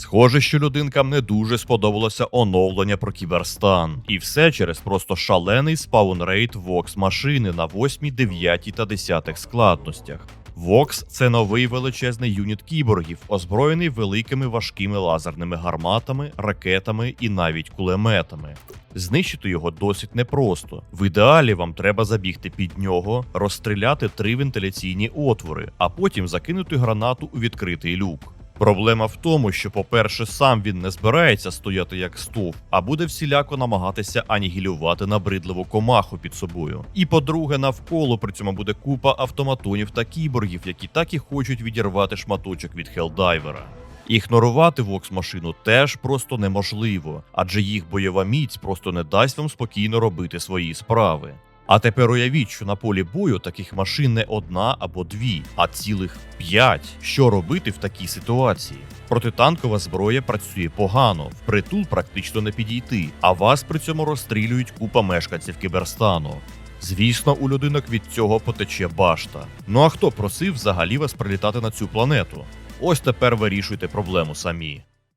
Схоже, що людинкам не дуже сподобалося оновлення про кіберстан. І все через просто шалений спаунрейт Vox машини на 8, 9 та 10 складностях. Vox – це новий величезний юніт кіборгів, озброєний великими важкими лазерними гарматами, ракетами і навіть кулеметами. Знищити його досить непросто. В ідеалі вам треба забігти під нього, розстріляти три вентиляційні отвори, а потім закинути гранату у відкритий люк. Проблема в тому, що, по-перше, сам він не збирається стояти як стовп, а буде всіляко намагатися анігілювати набридливу комаху під собою. І по-друге, навколо при цьому буде купа автоматонів та кіборгів, які так і хочуть відірвати шматочок від Хелдайвера. Ігнорувати Вокс машину теж просто неможливо, адже їх бойова міць просто не дасть вам спокійно робити свої справи. А тепер уявіть, що на полі бою таких машин не одна або дві, а цілих п'ять. Що робити в такій ситуації? Протитанкова зброя працює погано, впритул практично не підійти, а вас при цьому розстрілюють купа мешканців кіберстану. Звісно, у людинок від цього потече башта. Ну а хто просив взагалі вас прилітати на цю планету? Ось тепер вирішуйте проблему самі.